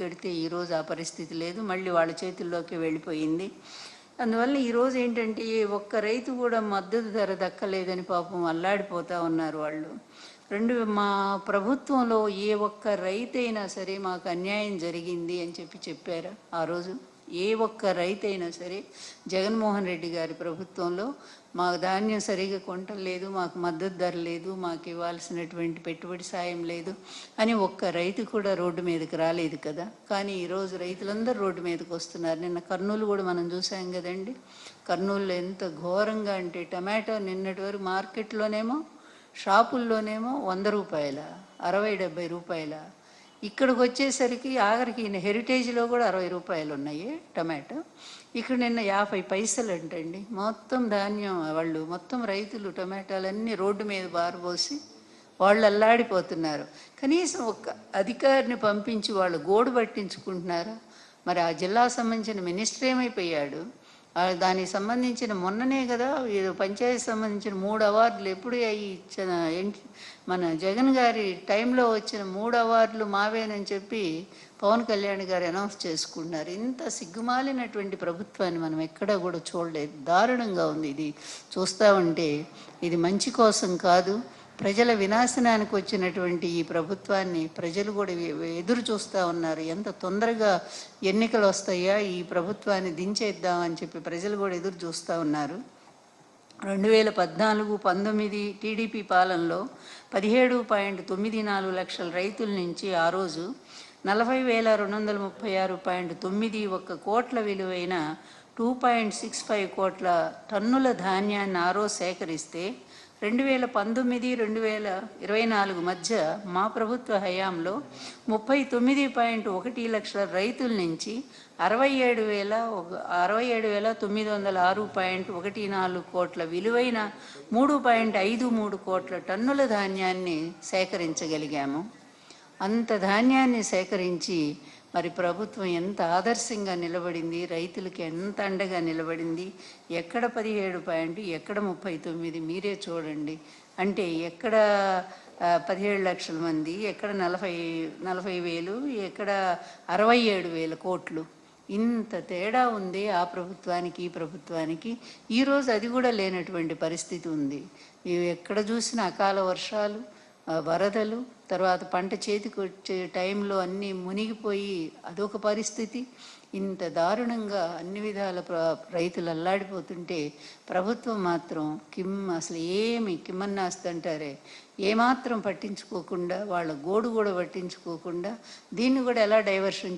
పెడితే ఈరోజు ఆ పరిస్థితి లేదు మళ్ళీ వాళ్ళ చేతుల్లోకి వెళ్ళిపోయింది. అందువల్ల ఈరోజు ఏంటంటే ఏ ఒక్క రైతు కూడా మద్దతు ధర దక్కలేదని పాపం అల్లాడిపోతూ ఉన్నారు వాళ్ళు. రెండు మా ప్రభుత్వంలో ఏ ఒక్క రైతైనా సరే మాకు అన్యాయం జరిగింది అని చెప్పి చెప్పారా ఆ రోజు. ఏ ఒక్క రైతైనా సరే జగన్మోహన్ రెడ్డి గారి ప్రభుత్వంలో మాకు ధాన్యం సరిగా కొంటలేదు మాకు మద్దతు ధర లేదు మాకు ఇవ్వాల్సినటువంటి పెట్టుబడి సాయం లేదు అని ఒక్క రైతు కూడా రోడ్డు మీదకి రాలేదు కదా. కానీ ఈరోజు రైతులందరూ రోడ్డు మీదకి వస్తున్నారు. నిన్న కర్నూలు కూడా మనం చూసాం కదండి. కర్నూలులో ఎంత ఘోరంగా అంటే టమాటో నిన్నటి వరకు మార్కెట్లోనేమో షాపుల్లోనేమో వంద రూపాయల అరవై డెబ్బై రూపాయల ఇక్కడికి వచ్చేసరికి ఆఖరికి ఈయన హెరిటేజ్లో కూడా అరవై రూపాయలు ఉన్నాయి టమాటో. ఇక్కడ నిన్న యాభై పైసలు అంటండి. మొత్తం ధాన్యం వాళ్ళు మొత్తం రైతులు టమాటాలన్నీ రోడ్డు మీద బారబోసి వాళ్ళు అల్లాడిపోతున్నారు కనీసం ఒక అధికారిని పంపించి వాళ్ళు గోడు పట్టించుకుంటున్నారా? మరి ఆ జిల్లా సంబంధించిన మినిస్టర్ ఏమైపోయాడు? దానికి సంబంధించిన మొన్ననే కదా పంచాయతీ సంబంధించిన మూడు అవార్డులు ఎప్పుడు అయ్యి ఇచ్చిన మన జగన్ గారి టైంలో వచ్చిన మూడు అవార్డులు మావేనని చెప్పి పవన్ కళ్యాణ్ గారు అనౌన్స్ చేసుకున్నారు. ఇంత సిగ్గుమాలినటువంటి ప్రభుత్వాన్ని మనం ఎక్కడా కూడా చూడలేదు. దారుణంగా ఉంది ఇది. చూస్తూ ఉంటే ఇది మంచి కోసం కాదు. ప్రజల వినాశనానికి వచ్చినటువంటి ఈ ప్రభుత్వాన్ని ప్రజలు కూడా ఎదురు చూస్తూ ఉన్నారు. ఎంత తొందరగా ఎన్నికలు వస్తాయా ఈ ప్రభుత్వాన్ని దించేద్దామని చెప్పి ప్రజలు కూడా ఎదురు చూస్తూ ఉన్నారు. రెండు వేల పద్నాలుగు పంతొమ్మిది టీడీపీ పాలనలో పదిహేడు పాయింట్ తొమ్మిది నాలుగు లక్షల రైతుల నుంచి ఆ రోజు నలభై వేల రెండు వందల ముప్పై ఆరు పాయింట్ తొమ్మిది ఒక్క కోట్ల విలువైన టూ పాయింట్ సిక్స్ ఫైవ్ కోట్ల టన్నుల ధాన్యాన్ని ఆరో సేకరిస్తే రెండు వేల పంతొమ్మిది రెండు వేల ఇరవై నాలుగు మధ్య మా ప్రభుత్వ హయాంలో ముప్పై తొమ్మిది పాయింట్ ఒకటి లక్షల రైతుల నుంచి అరవై ఏడు వేల అరవై ఏడు వేల తొమ్మిది వందల ఆరు పాయింట్ ఒకటి నాలుగు కోట్ల విలువైన మూడు పాయింట్ ఐదు మూడు కోట్ల టన్నుల ధాన్యాన్ని సేకరించగలిగాము. అంత ధాన్యాన్ని సేకరించి మరి ప్రభుత్వం ఎంత ఆదర్శంగా నిలబడింది రైతులకి ఎంత అండగా నిలబడింది ఎక్కడ పదిహేడు పాయింట్ ఎక్కడ ముప్పై తొమ్మిది మీరే చూడండి. అంటే ఎక్కడ పదిహేడు లక్షల మంది ఎక్కడ నలభై నలభై వేలు ఎక్కడ అరవై ఏడు వేల కోట్లు. ఇంత తేడా ఉంది ఆ ప్రభుత్వానికి ఈ ప్రభుత్వానికి. ఈరోజు అది కూడా లేనటువంటి పరిస్థితి ఉంది. ఎక్కడ చూసినా అకాల వర్షాలు వరదలు తర్వాత పంట చేతికి వచ్చే టైంలో అన్నీ మునిగిపోయి అదొక పరిస్థితి. ఇంత దారుణంగా అన్ని విధాల ప్ర రైతులు అల్లాడిపోతుంటే ప్రభుత్వం మాత్రం కిమ్ అసలు ఏమి కిమ్మన్నాస్తి అంటారే. ఏమాత్రం పట్టించుకోకుండా వాళ్ళ గోడు కూడా పట్టించుకోకుండా దీన్ని కూడా ఎలా డైవర్షన్